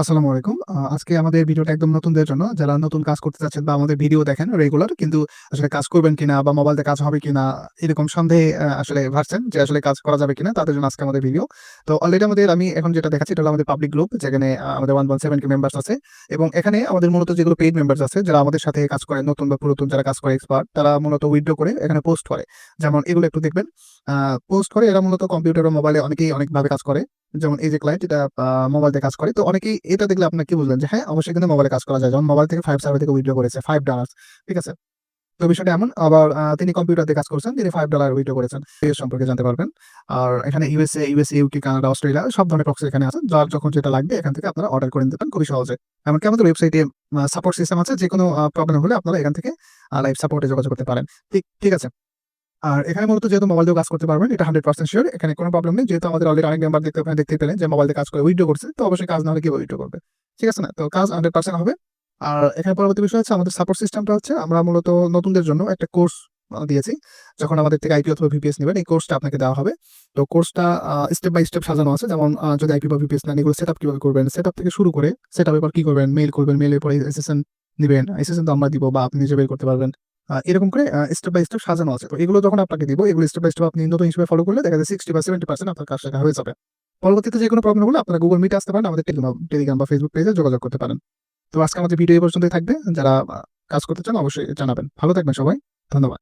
আসসালামু আলাইকুম। আজকে আমাদের ভিডিওটা একদম নতুনদের জন্য। যারা নতুন কাজ করতে চাচ্ছেন বা আমাদের ভিডিও দেখেন রেগুলার কিন্তু আসলে কাজ করবেন কিনা বা মোবাইল দিয়ে কাজ হবে কিনা এরকম সন্দেহে আসলে ভাবছেন যে আসলে কাজ করা যাবে কিনা, তাদের জন্য আজকে আমাদের ভিডিও। তো অলরেডি আমাদের আমি এখন যেটা দেখাচ্ছি, এটা হলো আমাদের পাবলিক গ্রুপ যেখানে আমাদের 1.7 কে মেম্বার্স আছে এবং এখানে আমাদের মূলত যেগুলো পেইড মেম্বার্স আছে, যারা আমাদের সাথে কাজ করে নতুন বা পুরাতন যারা কাজ করে এক্সপার্ট তারা মূলত উইথড্র করে এখানে পোস্ট করে। যেমন এগুলো একটু দেখবেন। পোস্ট করে এরা মূলত কম্পিউটার ও মোবাইলে অনেকেই অনেকভাবে কাজ করে। যেমন এই যে ক্লায়েন্ট এটা মোবাইল দিয়ে কাজ করে। তো অনেকেই এটা দেখলে আপনারা কি বুঝবেন যে হ্যাঁ, অবশ্যই কিন্তু মোবাইলে কাজ করা যায়। যেমন মোবাইল থেকে ফাইভ সার্ভার থেকে উইথড্র করেছে $5 ঠিক আছে? তো বিষয়টা এমন আবার তিনি কম্পিউটার দিয়ে কাজ করছেন। তিনি $5 উইথড্র করেছেন। এর সম্পর্কে জানতে পারবেন। আর এখানে USA, USA, UK, Canada, Australia সব ধরনের প্রক্সি এখানে আছে। যার যখন যেটা লাগবে এখান থেকে আপনারা অর্ডার করে নিতে পারেন খুবই সহজে। এমনকি আমাদের ওয়েবসাইটে সাপোর্ট সিস্টেম আছে। যেকোনো আ প্রবলেম হলে আপনারা এখান থেকে লাইভ সাপোর্টে যোগাযোগ করতে পারেন। ঠিক ঠিক আছে? আর এখানে মূলত যেহেতু মোবাইল দিয়েও কাজ করতে পারবেন এটা 100% সিওর। এখানে কোনো প্রবলেম নেই। যেহেতু আমাদের অলরেডি অনেক মেম্বার দেখতে দেখতেই পেলেন যে মোবাইল দিয়ে কাজ করে উইথড্র করছে। তো অবশ্যই কাজ না হলে কীভাবে উইথড্র করবে? ঠিক আছে না? তো কাজ 100% হবে। আর এখানে পরবর্তী বিষয় হচ্ছে আমাদের সাপোর্ট সিস্টেমটা হচ্ছে আমরা মূলত নতুনদের জন্য একটা কোর্স দিয়েছি। যখন আমাদের থেকে আইপি অথবা ভিপিএস নেবেন এই কোর্সটা আপনাকে দেওয়া হবে। তো কোর্সটা স্টেপ বাই স্টেপ সাজানো আছে। যেমন যদি আইপি বা ভিপিএস নেন এগুলো সেটআপ কীভাবে করবেন? সেট আপ থেকে শুরু করে সেটআপ এর পর কি করবেন? মেইল করবেন, মেইলের পরে এসএসএন নিবেন। এসএসএন তো আমরা দিব বা আপনি নিজে বের করতে পারবেন। এরকম করে স্টেপ বাই স্টেপ সাজানো আছে। তো এগুলো যখন আপনাকে দিব, এগুলো স্টেপ বাই স্টেপ আপনি নতুন হিসেবে ফলো করলে দেখা যায় 60 বা 70% আপনার কাজ শেখা হয়ে যাবে। পরবর্তীতে যে কোনো প্রবলেম হলে আপনারা গুগল মিটে আসতে পারেন। আমাদের টেলিগ্রাম বা ফেসবুক পেজে যোগাযোগ করতে পারেন। তো আজকে আমাদের ভিডিও এই পর্যন্তই থাকবে। যারা কাজ করতে চান অবশ্যই জানাবেন। ভালো থাকবেন সবাই। ধন্যবাদ।